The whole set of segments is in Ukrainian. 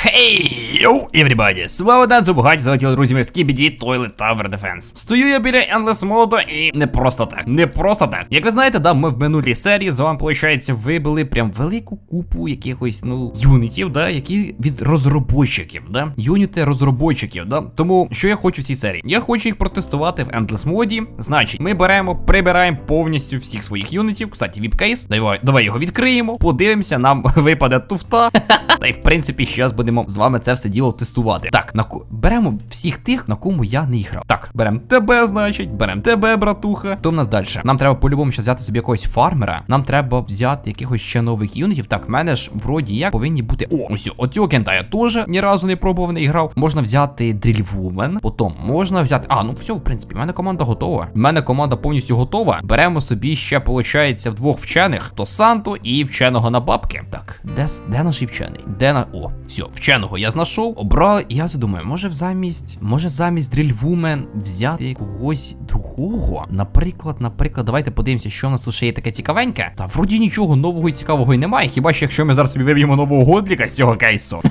Хей, йоу, everybody! Слава Данцу, багаті залетіли друзями в Skibidi Toilet Tower Defense. Стою я біля Endless Mode і не просто так, не просто так. Як ви знаєте, да, ми в минулій серії з вами, виходить, вибили прям велику купу якихось, ну, юнітів, да, які від розробойчиків, да, юніти розробойчиків, да. Тому що я хочу в цій серії? Я хочу їх протестувати в Endless моді. Значить, ми беремо, прибираємо повністю всіх своїх юнітів. Кстати, віпкейс. Давай, давай його відкриємо, подивимося, нам випаде туфта. Та й в принципі, зараз будемо з вами це все діло тестувати. Так, на ко- беремо всіх тих, на кому я не грав. Так, беремо тебе, значить, беремо тебе, братуха. Хто в нас далі? Нам треба по-любому ще взяти собі якогось фармера. Нам треба взяти якихось ще нових юнітів. Так, в мене ж вроді як повинні бути. О, ось оцього кента я теж ні разу не пробував, не грав. Можна взяти дрільвумен, потім можна взяти. А, ну все, в принципі, в мене команда готова. В мене команда повністю готова. Беремо собі ще, виходить, вдвох вчених: то Санту і вченого на бабки. Так, де, де наш вчений? Де на. О, все, вченого я знайшов, обрали, і я задумаю, може замість, може замість дрільвумен взяти когось другого. Наприклад, наприклад, давайте подивимося, що в нас тут ще є таке цікавеньке. Та вроді нічого нового і цікавого і немає. Хіба що якщо ми зараз собі виб'ємо нового годліка з цього кейсу,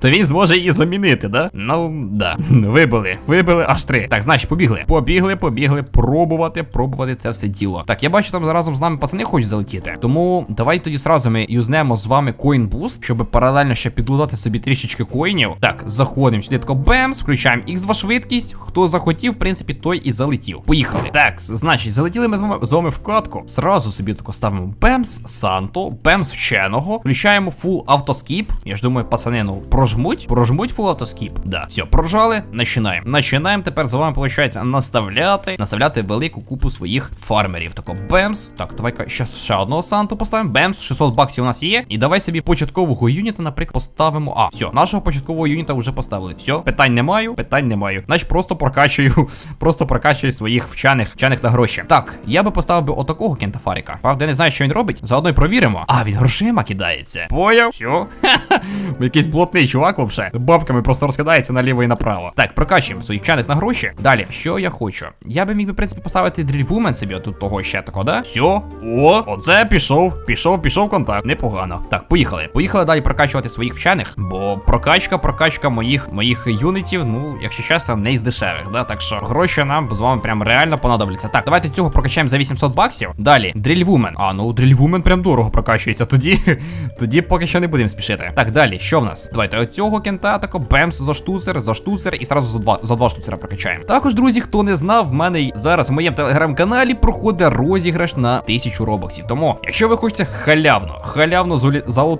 то він зможе її замінити, да? Ну, да. Вибили, вибили аж три. Так, значить, побігли. Побігли, побігли, пробувати, пробувати це все діло. Так, я бачу, там разом з нами пацани хочуть залетіти. Тому давайте тоді сразу ми юзнемо з вами Coin щоб паралельно ще підлутати собі трішечки коїнів. Так, заходимо сюди, тако бемс, включаємо X2 швидкість. Хто захотів, в принципі, той і залетів. Поїхали. Так, значить, залетіли ми з вами, з вами в катку. Сразу собі тако ставимо бемс, Санто, бемс вченого. Включаємо фул автоскіп. Я ж думаю, пацани, ну прожмуть, прожмуть фул автоскіп. Да, все, прожали, починаємо. Починаємо тепер з вами, виходить, наставляти, наставляти велику купу своїх фармерів. Тако бемс. Так, давай-ка ще ще одного Санту поставимо. Бемс, 600 баксів у нас є. І давай собі початкового юніта, наприклад, поставимо. А, все, нашого початкового юніта вже поставили. Все, питань не маю, питань не маю. Значить, просто прокачую, просто прокачую своїх вчених, вчених на гроші. Так, я би поставив би отакого кентафаріка. Правда, я не знаю, що він робить. Заодно й провіримо. А, він грошима кидається. Поняв? Все. Якийсь блатний чувак, вообще. Бабками просто розкидається наліво і направо. Так, прокачуємо своїх вчених на гроші. Далі, що я хочу? Я би міг би, в принципі, поставити дрільвумен собі отут того ще такого, да? Все. О, оце пішов, пішов, пішов контакт. Непогано. Так, поїхали. Поїхали далі прокачувати своїх вчених, бо прокачка, прокачка моїх моїх юнітів, ну, якщо чесно, не із дешевих, да? Так що гроші нам з вами прям реально понадобляться. Так, давайте цього прокачаємо за 800 баксів. Далі, дрільвумен. А, ну дрільвумен прям дорого прокачується. Тоді, тоді поки що не будемо спішити. Так, далі, що в нас? Давайте оцього кента тако бемс за штуцер, за штуцер і сразу за два за два штуцера прокачаємо. Також, друзі, хто не знав, в мене зараз в моєму телеграм-каналі проходить розіграш на 1000 робоксів. Тому, якщо ви хочете халявно, халявно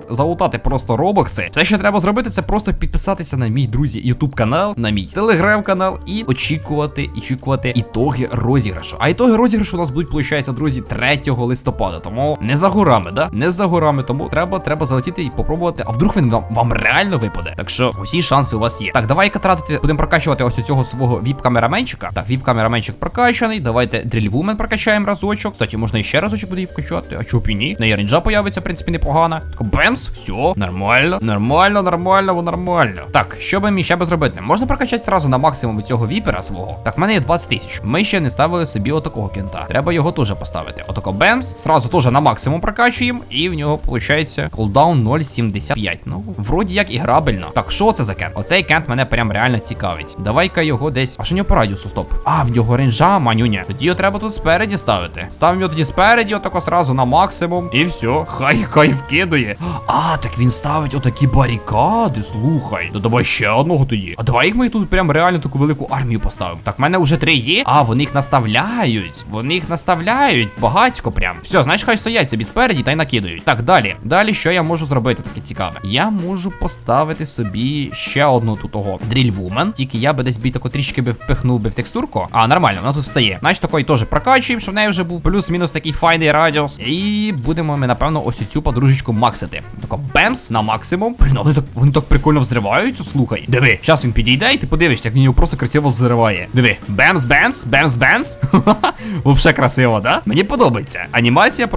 залутати просто робокси, все, що треба зробити, це просто підписатися на мій друзі Ютуб канал, на мій телеграм-канал і очікувати, очікувати ітоги розіграшу. А ітоги розіграшу у нас будуть, виходить, друзі, 3 листопада. Тому не за горами, да? Не за горами, тому треба, треба залетіти і попробувати. А вдруг він вам, вам реально випаде. Так що усі шанси у вас є. Так, давай-ка тратити, будемо прокачувати ось цього свого віп-камераменчика. Так, віп-камераменчик прокачаний. Давайте дрільвумен прокачаємо разочок. Кстати, можна ще разочок буде вкачати. А чого б і ні? На рінджа появиться, в принципі, непогано. Так, бемс, все, нормально, нормально, нормально, во нормально. Так, що би мені ще би зробити? Можна прокачати зразу на максимум цього віпера свого. Так, в мене є 20 тисяч. Ми ще не ставили собі отакого кента. Треба його теж поставити. Отако бемс. Сразу теж на максимум прокачуємо. І в нього виходить кулдаун 0,75. Ну, вроді як і грабельно. Так, що це за кент? Оцей кент мене прям реально цікавить. Давай-ка його десь. А що нього по радіусу? Стоп. А, в нього ренжа, манюня. Тоді його треба тут спереді ставити. Ставимо його тоді спереді, отако сразу на максимум. І все. Хай хай вкидує. А, так він ставить отакі барикади. Слухай. Ну давай ще одного тоді. А давай їх ми тут прям реально таку велику армію поставимо. Так, в мене вже три є. А, вони їх наставляють. Вони їх наставляють. Багатько прям. Все, значить, хай стоять собі спереді та й накидають. Так, далі. Далі, що я можу зробити таке цікаве? Я можу поставити собі ще одну тут того дрільвумен. Тільки я би десь бій тако трішки би впихнув би в текстурку. А, нормально, вона тут встає. Значить, такої теж прокачуємо, щоб в неї вже був плюс-мінус такий файний радіус. І будемо ми, напевно, ось цю подружечку максити. Тако бемс на максимум. Блін, вони так, вони так прикольно взриваються, слухай. Диви, зараз він підійде, і ти подивишся, як він його просто красиво взриває. Диви, бемс, бемс, бемс, бемс. Вообще красиво, да? Мені подобається. Анімація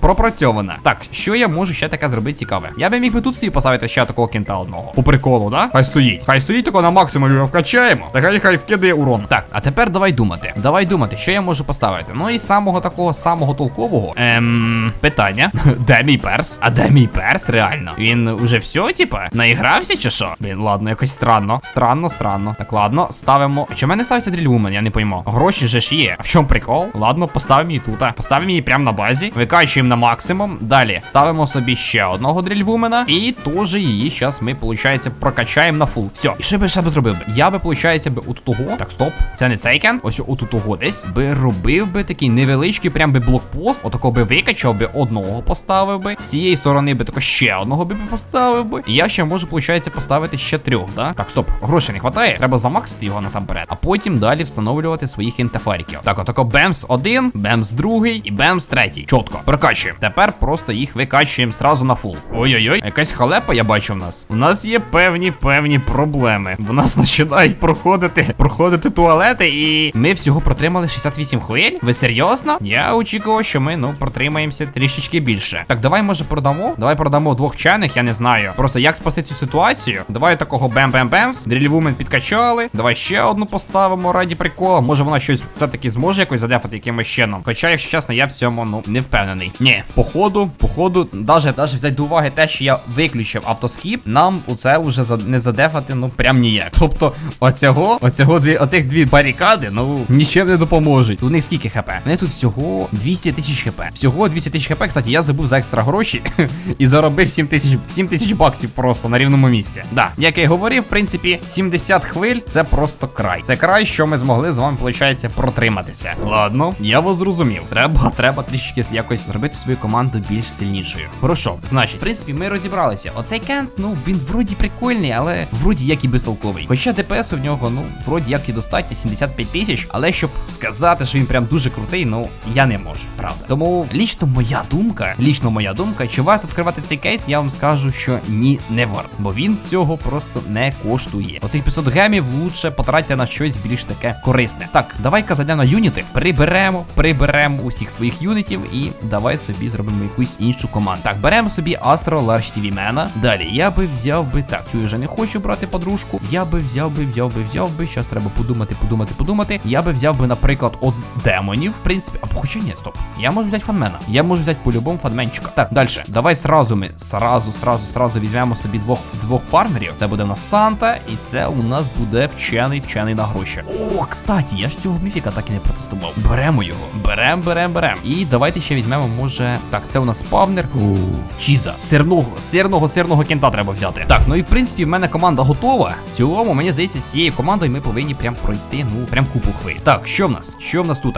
пропрацьована. Так, що я можу ще таке зробити цікаве? Я би міг би тут собі поставити ще такого кента одного. По приколу, да? Хай стоїть. Хай стоїть тако на максимум його вкачаємо. Та хай хай вкидає урон. Так, а тепер давай думати. Давай думати, що я можу поставити. Ну і самого такого самого толкового. Ем, питання. Де мій перс? А де мій перс? Реально? Він уже все, типа? Наігрався чи що? Блін, ладно, якось странно. Странно, странно. Так, ладно, ставимо. Чому мене ставиться дрільвумен, я не пойму. Гроші же ж є. А в чому прикол? Ладно, поставимо її тут. Поставимо її прямо на базі. Викачуємо на максимум. Далі ставимо собі ще одного дрільвумена. І теж її зараз ми, виходить, прокачаємо на фул. Все. І що би ще би зробив би? Я би, виходить, би от того. Так, стоп. Це не цей кен. Ось от того десь. Би робив би такий невеличкий, прям би блокпост. Отако би викачав би одного поставив би. З цієї сторони би тако ще одного би поставив би. І я ще можу, виходить, поставити ще трьох, да? Так, стоп, грошей не хватає. Треба замаксити його насамперед. А потім далі встановлювати своїх інтефариків. Так, отако Бемс один, Бемс другий і Бемс третій. Чітко. Прокачуємо. Тепер просто їх викачуємо сразу на фул. Ой-ой-ой, якась халепа, я бачу в нас. У нас є певні певні проблеми. В нас починають проходити проходити туалети, і ми всього протримали 68 хвиль. Ви серйозно? Я очікував, що ми ну протримаємося трішечки більше. Так, давай може продамо. Давай продамо двох вчених, я не знаю. Просто як спасти цю ситуацію. Давай такого бем-бем-бемс. Дрільвумен підкачали. Давай ще одну поставимо раді прикола. Може вона щось все-таки зможе якось задефати якимось чином. Хоча, якщо чесно, я в цьому ну не впевнений. Ні, походу, походу, даже взяти до уваги те, що я виключив автоскіп, нам у це вже не задефати, ну прям ніяк. Тобто, оцього, оцього дві, оцих дві барикади, ну нічим не допоможуть. У них скільки хп? У тут всього 200 тисяч хп. Всього 200 тисяч хп. Кстати, я забув за екстра гроші і заробив 7 тисяч 7 тисяч баксів просто на рівному місці. Да, як я й говорив, в принципі, 70 хвиль це просто край. Це край, що ми змогли з вами, виходить, протриматися. Ладно, я вас зрозумів. Треба, треба трішки якось зробити свою команду більш сильнішою. Хорошо, значить, в принципі, ми розібралися. Оцей кент, ну він вроді прикольний, але вроді як і безтолковий. Хоча ДПС у нього, ну, вроді як і достатньо, 75 тисяч, але щоб сказати, що він прям дуже крутий, ну я не можу, правда. Тому лічно моя думка, лічно моя думка, чи варто відкривати цей кейс, я вам скажу, що ні, не варто. Бо він цього просто не коштує. Оцих 500 гемів лучше потратьте на щось більш таке корисне. Так, давай-ка зайдемо юніти, приберемо, приберемо усіх своїх юнітів і давай собі зробимо якусь іншу команду. Так, беремо собі Астро Ларш TV Мена. Далі я би взяв би так, цю я вже не хочу брати подружку. Я би взяв би, взяв би, взяв би. Щас треба подумати, подумати, подумати. Я би взяв би, наприклад, от демонів, в принципі, або хоча ні, стоп. Я можу взяти фанмена. Я можу взяти по-любому фанменчика. Так, далі. Давай сразу ми сразу, сразу, сразу візьмемо собі двох двох фармерів. Це буде в нас Санта, і це у нас буде вчений вчений на гроші. О, кстати, я ж цього міфіка так і не протестував. Беремо його. Берем, берем, берем. І давайте ще візьмемо, може. Так, це у нас спавнер. О, Чіза. Сирного, сирного, сирного кента треба взяти. Так, ну і в принципі в мене команда готова. В цілому, мені здається, з цією командою ми повинні прям пройти, ну, прям купу хвиль. Так, що в нас? Що в нас тут?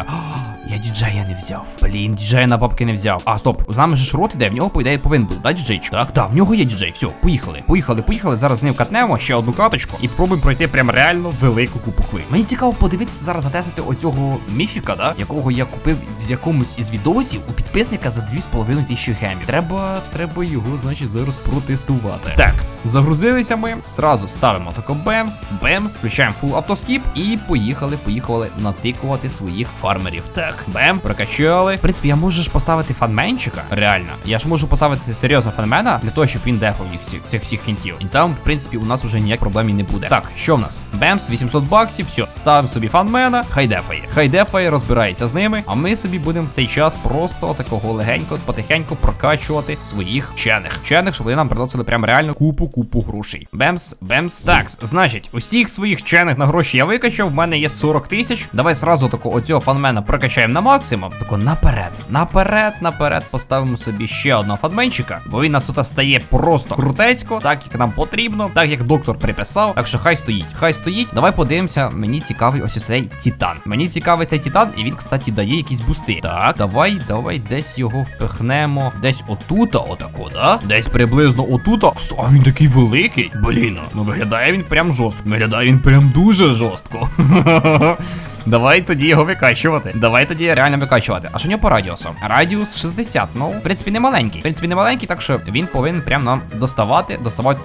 Я діджея не взяв. Блін, діджея на бабки не взяв. А, стоп, з нами же ж рот іде, в нього, по ідеї, повинен бути, да, діджей? Так, так, в нього є діджей. Все, поїхали. Поїхали, поїхали. Зараз з ним катнемо ще одну каточку і пробуємо пройти прям реально велику купу хвиль. Мені цікаво подивитися зараз затестити оцього міфіка, да, якого я купив в якомусь із відосів у підписника за 2,5 тисячі гемів. Треба, треба його, значить, зараз протестувати. Так, загрузилися ми. Зразу ставимо тако бемс, бемс, включаємо фул автоскіп і поїхали, поїхали натикувати своїх фармерів. Так, бем, прокачали. В принципі, я можу ж поставити фанменчика. Реально, я ж можу поставити серйозно фанмена для того, щоб він дефав їх всіх цих всіх кінтів. І там, в принципі, у нас вже ніяк проблем і не буде. Так, що в нас? Бемс, 800 баксів, все, ставимо собі фанмена, хай дефає. Хай дефає, розбирається з ними. А ми собі будемо в цей час просто такого легенько, потихеньку прокачувати своїх вчених. Вчених, щоб вони нам приносили прям реально купу, купу грошей. Бемс, бемс. Так, значить, усіх своїх вчених на гроші я викачав. В мене є 40 тисяч. Давай сразу тако оцього фанмена прокачаємо на максимум. Тако наперед, наперед, наперед поставимо собі ще одного фанменчика, бо він нас тут стає просто крутецько, так як нам потрібно, так як доктор приписав. Так що хай стоїть, хай стоїть. Давай подивимося. Мені цікавий ось цей титан. Мені цікавий цей титан, і він, кстати, дає якісь бусти. Так, давай, давай десь його впихнемо. Десь отута, отако, да? Десь приблизно отута. А він такий великий. Блін, ну виглядає він прям жорстко. Виглядає він прям дуже жорстко. Давай тоді його викачувати. Давай тоді реально викачувати. А що у нього по радіусу? Радіус 60. Ну, в принципі, не маленький. В принципі, не маленький, так що він повинен прям нам доставати, доставати.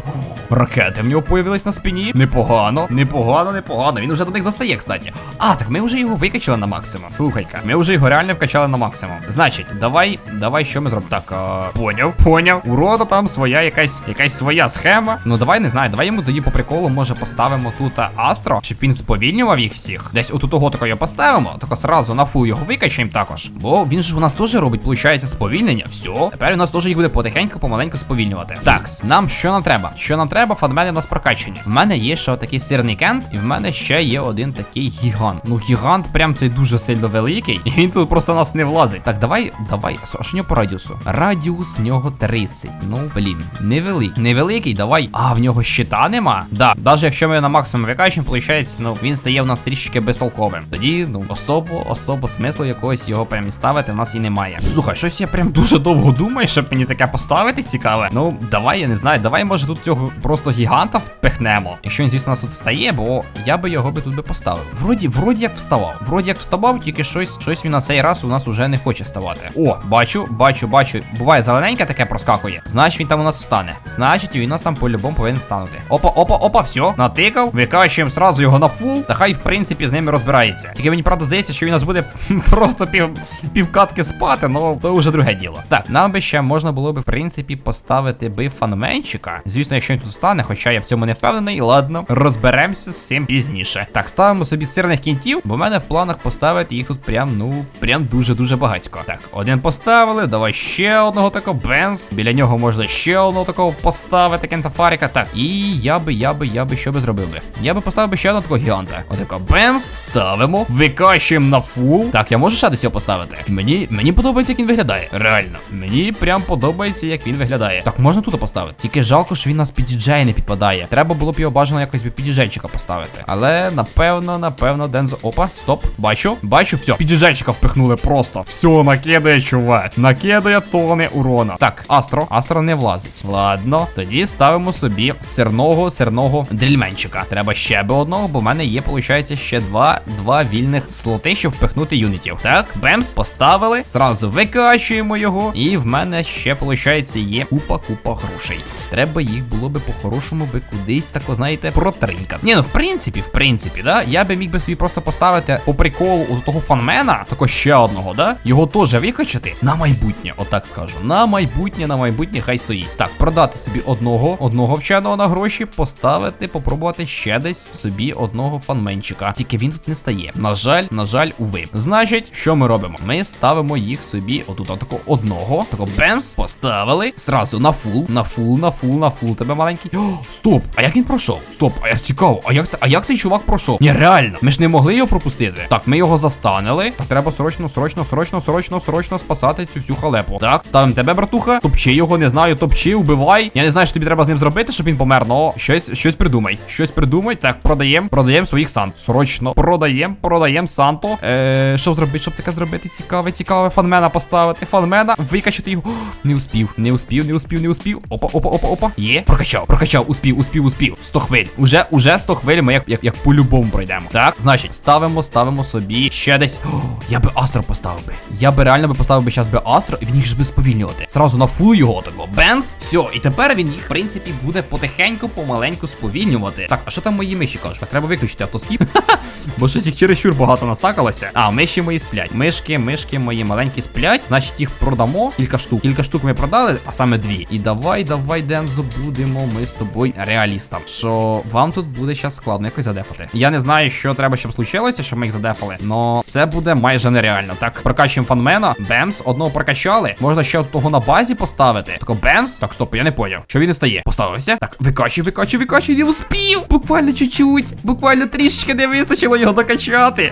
Ракети в нього появились на спині. Непогано, непогано, непогано. Він вже до них достає, кстати. А, так ми вже його викачали на максимум. Слухай-ка, ми вже його реально вкачали на максимум. Значить, давай, давай, що ми зробимо? Так, а... поняв, поняв. У рота там своя якась, якась своя схема. Ну давай не знаю, давай йому тоді по приколу може поставимо тут Астро, щоб він сповільнював їх всіх. Десь отут того отако його поставимо, тако сразу на фул його викачаємо також. Бо він ж у нас теж робить, виходить, сповільнення. Все, тепер у нас теж їх буде потихеньку, помаленьку сповільнювати. Такс, нам що нам треба? Що нам треба? Фанмени у нас прокачані. В мене є ще такий сирний кент, і в мене ще є один такий гігант. Ну, гігант прям цей дуже сильно великий, і він тут просто нас не влазить. Так, давай, давай. А що по радіусу? Радіус в нього 30. Ну, блін, невеликий. Невеликий, давай. А, в нього щита нема? Да, навіть якщо ми його на максимум викачуємо, виходить, ну він стає у нас трішки безтолковим. Тоді, ну, особо, особо смислу якогось його прям ставити в нас і немає. Слухай, щось я прям дуже довго думаю, щоб мені таке поставити цікаве. Ну, давай, я не знаю, давай, може, тут цього просто гіганта впихнемо. Якщо він, звісно, нас тут встає, бо я би його би тут би поставив. Вроді, вроді як вставав. Вроді як вставав, тільки щось, щось він на цей раз у нас уже не хоче ставати. О, бачу, бачу, бачу. Буває зелененьке таке проскакує. Значить, він там у нас встане. Значить, він у нас там по-любому повинен станути. Опа, опа, опа, все, натикав. Викачуємо сразу його на фул. Та хай, в принципі, з ними розбирається. Тільки мені правда здається, що він у нас буде просто пів півкатки спати, ну то вже друге діло. Так, нам би ще можна було би, в принципі, поставити би фанменчика. Звісно, якщо він тут стане, хоча я в цьому не впевнений, ладно, розберемося з цим пізніше. Так, ставимо собі сирних кінтів, бо в мене в планах поставити їх тут прям, ну, прям дуже-дуже багатько. Так, один поставили, давай ще одного такого бемс. Біля нього можна ще одного такого поставити кентафаріка. Так, і я би, я би, я би що би зробив би? Я би поставив би ще одного такого гіганта. Отако бемс, ставимо, викачуємо на фул. Так, я можу ще десь його поставити. Мені, мені подобається, як він виглядає. Реально, мені прям подобається, як він виглядає. Так, можна тут поставити. Тільки жалко, що він нас під діджей не підпадає. Треба було б його бажано якось під діджейчика поставити. Але напевно, напевно, Дензо. Опа, стоп. Бачу, бачу, все. Під діджейчика впихнули просто. Все, накидає, чувак. Накидає тони урона. Так, Астро. Астро не влазить. Ладно, тоді ставимо собі сирного, сирного дрільменчика. Треба ще би одного, бо в мене є, виходить, ще два, два вільних слоти, щоб впихнути юнітів. Так, бемс, поставили. Зразу викачуємо його. І в мене ще, виходить, є купа-купа грошей. Треба їх було би по-хорошому би кудись тако, знаєте, протринькати. Ні, ну в принципі, в принципі, да, я би міг би собі просто поставити по приколу у того фанмена, тако ще одного, да, його теж викачати на майбутнє, отак скажу. На майбутнє, на майбутнє, хай стоїть. Так, продати собі одного, одного вченого на гроші, поставити, попробувати ще десь собі одного фанменчика. Тільки він тут не стає. На жаль, на жаль, уви. Значить, що ми робимо? Ми ставимо їх собі отут, отако одного, тако бемс, поставили. Сразу на фул, на фул, на фул, на фул. Тебе маленький. О, стоп! А як він пройшов? Стоп, а як цікаво, а як це, а як цей чувак пройшов? Ні, реально, ми ж не могли його пропустити. Так, ми його застанили. Так, треба срочно, срочно, срочно, срочно, срочно спасати цю всю халепу. Так, ставимо тебе, братуха. Топчи його, не знаю, топчи, убивай. Я не знаю, що тобі треба з ним зробити, щоб він помер, но щось, щось придумай. Щось придумай. Так, продаємо, продаємо своїх сант. Срочно продаємо, продаємо Санту. Е, що зробити, щоб таке зробити? Цікаве, цікаве фанмена поставити. Фанмена, викачати його. Не успів, не успів, не успів, не успів. Опа, опа, опа, опа. Є. Прокачав, прокачав, успів, успів, успів. 100 хвиль. Уже, уже 100 хвиль ми як, як, як по-любому пройдемо. Так, значить, ставимо, ставимо собі ще десь. О, я би Астро поставив би. Я би реально би поставив би зараз би Астро, і він їх ж би сповільнювати. Сразу на фул його такого. Бенс. Все, і тепер він їх, в принципі, буде потихеньку, помаленьку сповільнювати. Так, а що там мої миші кажуть? Так, треба виключити автоскіп. Бо щось їх чересчур багато настакалося. А, миші мої сплять. Мишки, мишки мої маленькі сплять. Значить, їх продамо. Кілька штук. Кілька штук ми продали, а саме дві. І давай, давай, Дензо, будемо ми з тобою реалістам. Що вам тут буде зараз складно якось задефати. Я не знаю, що треба, щоб случилося, щоб ми їх задефали. Но це буде майже нереально. Так, прокачуємо фанмена. Бемс, одного прокачали. Можна ще того на базі поставити. Тако бемс. Так, стоп, я не поняв. Що він не стає? Поставився. Так, викачуй, викачуй, викачуй, не успів. Буквально чуть-чуть. Буквально трішечки не вистачило його докачати.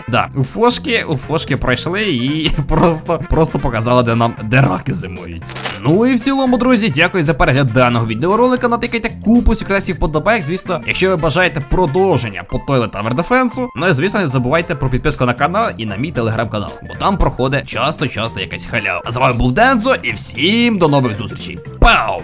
Да, у фошки, у фошки пройшли і просто, просто показали, де нам де раки зимують. Ну і в цілому, друзі, дякую за перегляд даного відеоролика. Натикайте купу секретів подобайк. Звісно, якщо ви бажаєте продовження по Toilet Tower Defense, ну і звісно, не забувайте про підписку на канал і на мій телеграм-канал, бо там проходить часто-часто якась халява. А з вами був Дензо, і всім до нових зустрічей. Пау!